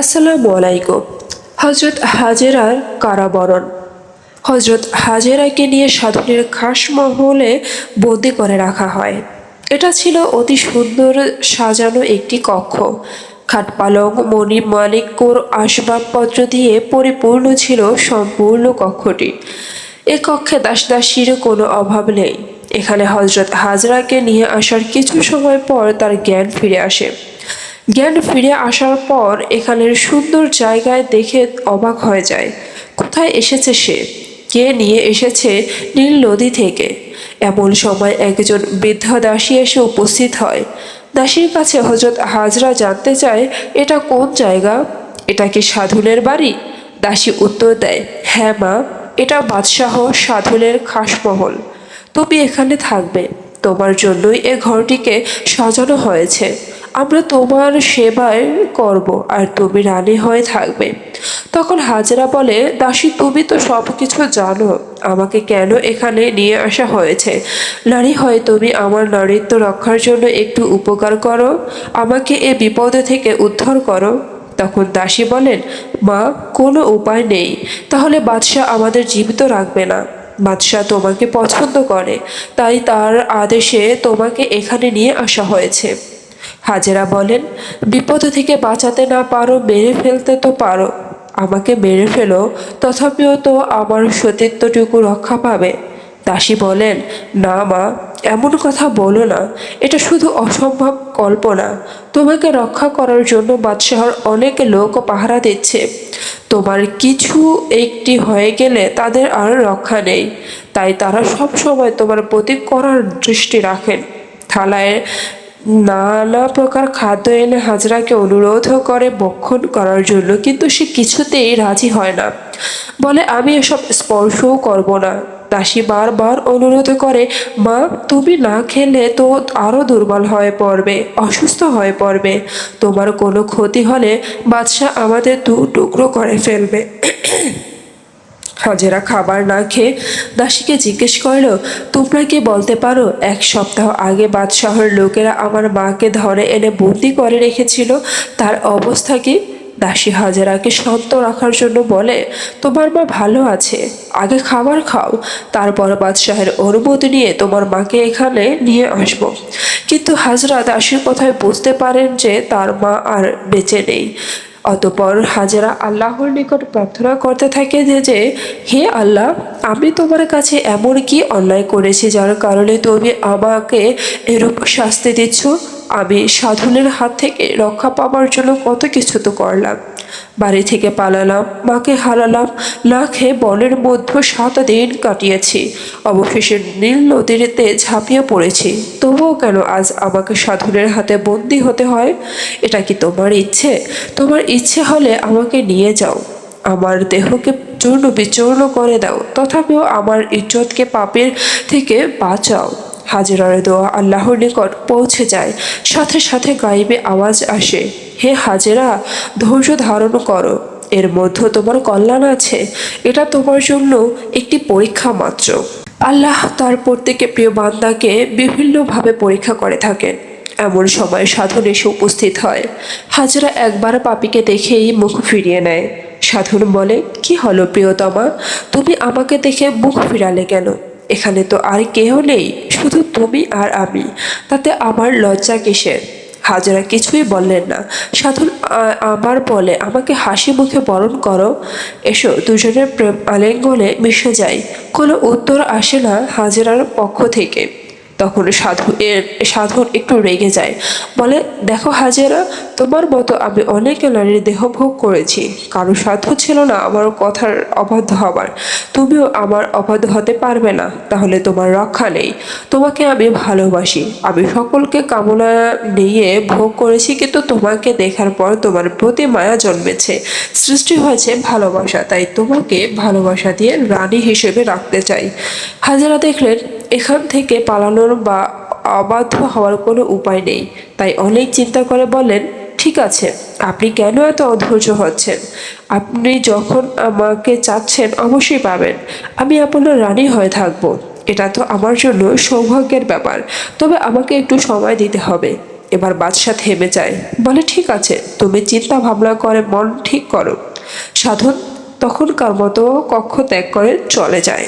আসসালামু আলাইকুম। হজরত হাজেরার কারাবরণ। হজরত হাজেরাকে নিয়ে সাধনের খাস মহলে বন্দি করে রাখা হয়। এটা ছিল অতি সুন্দর সাজানো একটি কক্ষ। খাটপালং মণি মানিক্যর আসবাবপত্র দিয়ে পরিপূর্ণ ছিল সম্পূর্ণ কক্ষটি। এ কক্ষে দাসদাসীর কোনো অভাব নেই। এখানে হজরত হাজরাকে নিয়ে আসার কিছু সময় পর তার জ্ঞান ফিরে আসে। জ্ঞান ফিরে আসার পর এখানের সুন্দর জায়গায় দেখে অবাক হয়ে যায়। কোথায় এসেছে সে? কে নিয়ে এসেছে নীল নদী থেকে? এমন সময় একজন বৃদ্ধা দাসী এসে উপস্থিত হয়। দাসীর কাছে হজরত হাজরা জানতে চায়, এটা কোন জায়গা? এটা কি সাধুনের বাড়ি? দাসী উত্তর দেয় হ্যাঁ মা, এটা বাদশাহ সাধুনের খাসমহল। তুমি এখানে থাকবে। তোমার জন্যই এ ঘরটিকে সাজানো হয়েছে। আমরা তোমার সেবায় করব আর তুমি রানী হয়ে থাকবে। তখন হাজরা বলে, দাসী, তুমি তো সব কিছু জানো। আমাকে কেন এখানে নিয়ে আসা হয়েছে? নারী হয় তুমি আমার নারীত্ব রক্ষার জন্য একটু উপকার করো, আমাকে এ বিপদে থেকে উদ্ধার করো। তখন দাসী বলেন, মা, কোনো উপায় নেই। তাহলে বাদশাহ আমাদের জীবিত রাখবে না। বাদশাহ তোমাকে পছন্দ করে। তাই তার আদেশে তোমাকে এখানে নিয়ে আসা হয়েছে। হাজেরা বলেন, বিপদ থেকে বাঁচাতে না পারো, মেরে ফেলতে তো পারো। আমাকে মেরে ফেলো, তথাপিও তো আমার সতীত্বটুকু রক্ষা পাবে। দাসী বলেন, না মা, এমন কথা বলো না। এটা শুধু অসম্ভব কল্পনা। তোমাকে রক্ষা করার জন্য বাদশাহর অনেক লোক পাহারা দিচ্ছে। তোমার কিছু একটি হয়ে গেলে তাদের আর রক্ষা নেই। তাই তারা সব সময় তোমার প্রতি করার দৃষ্টি রাখেন। থালায় নানা প্রকার খাদ্য এনে হাজরাকে অনুরোধ করে বক্ষণ করার জন্য, কিন্তু সে কিছুতেই রাজি হয় না। বলে, আমি এসব স্পর্শও করব না। দাসী বারবার অনুরোধ করে, মা, তুমি না খেলে তো আরও দুর্বল হয়ে পড়বে, অসুস্থ হয়ে পড়বে। তোমার কোনো ক্ষতি হলে বাদশাহ আমাদের দু টুকরো করে ফেলবে। হাজেরা খাবার না খেয়ে দাসীকে জিজ্ঞেস করল, তোমরা কি বলতে পারো, এক সপ্তাহ আগে বাদশাহর লোকেরা আমার মাকে ধরে এনে বন্দি করে রেখেছিল? তার অবস্থা কি? দাসী হাজারাকে শান্ত রাখার জন্য বলে, তোমার মা ভালো আছে, আগে খাবার খাও, তারপর বাদশাহের অনুমতি নিয়ে তোমার মাকে এখানে নিয়ে আসব। কিন্তু হাজরা দাসীর কথায় বুঝতে পারেন যে তার মা আর বেঁচে নেই। অতপর হাজারা আল্লাহর নিকট প্রার্থনা করতে থাকে যে যে, হে আল্লাহ, আমি তোমার কাছে এমন কি অন্যায় করেছি যার কারণে তুমি আমাকে এরূপ শাস্তি দিচ্ছ? আমি সাধনের হাত থেকে রক্ষা পাওয়ার জন্য কত কিছু তো করলাম। বাড়ি থেকে পালালাম, মাকে হারালাম, না খেয়ে বনের মধ্যে সাত দিন কাটিয়েছি। অবশেষে নীল নদীতে ঝাঁপিয়ে পড়েছি। তবুও কেন আজ আমাকে সাধুনের হাতে বন্দি হতে হয়? এটা কি তোমার ইচ্ছে? তোমার ইচ্ছে হলে আমাকে নিয়ে যাও। আমার দেহকে চূর্ণ বিচূর্ণ করে দাও, তথাপিও আমার ইজ্জতকে পাপের থেকে বাঁচাও। হাজিরার দোয়া আল্লাহর নিকট পৌঁছে যায়, সাথে সাথে গাইবে আওয়াজ আসে। হে হাজেরা, ধৈর্য ধারণ করো। এর মধ্যে তোমার কল্যাণ আছে। এটা তোমার জন্য একটি পরীক্ষা মাত্র। আল্লাহ তার প্রত্যেকে প্রিয় বান্দাকে বিভিন্নভাবে পরীক্ষা করে থাকেন। এমন সময় সাধন এসে উপস্থিত হয়। হাজরা একবার পাপিকে দেখেই মুখ ফিরিয়ে নেয়। সাধন বলে, কি হলো প্রিয়তমা? তুমি আমাকে দেখে মুখ ফিরালে কেন? এখানে তো আর কেউ নেই, শুধু তুমি আর আমি। তাতে আমার লজ্জা কিসের? হাজারা কিছুই বললেন না। সাধন আমার বলে, আমাকে হাসি মুখে বরণ করো। এসো, দুজনের প্রেম আলিঙ্গনে মিশে যায় কোনো উত্তর আসে না হাজারার পক্ষ থেকে। তখন সাধু এর সাধন একটু রেগে যায়। বলে, দেখো হাজেরা, তোমার মতো আমি অনেক নারীর দেহ ভোগ করেছি। কারও সাধ্য ছিল না আমার কথার অবাধ্য হবার। তুমিও আমার অবাধ্য হতে পারবে না, তাহলে তোমার রক্ষা নেই। তোমাকে আমি ভালোবাসি। আমি সকলকে কামনা নিয়ে ভোগ করেছি, কিন্তু তোমাকে দেখার পর তোমার প্রতি মায়া জন্মেছে। সৃষ্টি হয়েছে ভালোবাসা, তাই তোমাকে ভালোবাসা দিয়ে রানী হিসেবে রাখতে চাই। হাজারা দেখলেন এখান থেকে পালানোর বা অবাধ্য হওয়ার কোনো উপায় নেই। তাই অনেক চিন্তা করে বলেন ঠিক আছে, আপনি কেন এত অধৈর্য হচ্ছেন? আপনি যখন আমাকে চাচ্ছেন অবশ্যই পাবেন। আমি আপনার রানী হয়ে থাকব। এটা তো আমার জন্য সৌভাগ্যের ব্যাপার। তবে আমাকে একটু সময় দিতে হবে এবার বাদশাহ থেমে যায়। বলে, ঠিক আছে, তুমি চিন্তা ভাবনা করে মন ঠিক করো। সাধন তখনকার মতো কক্ষ ত্যাগ করে চলে যায়।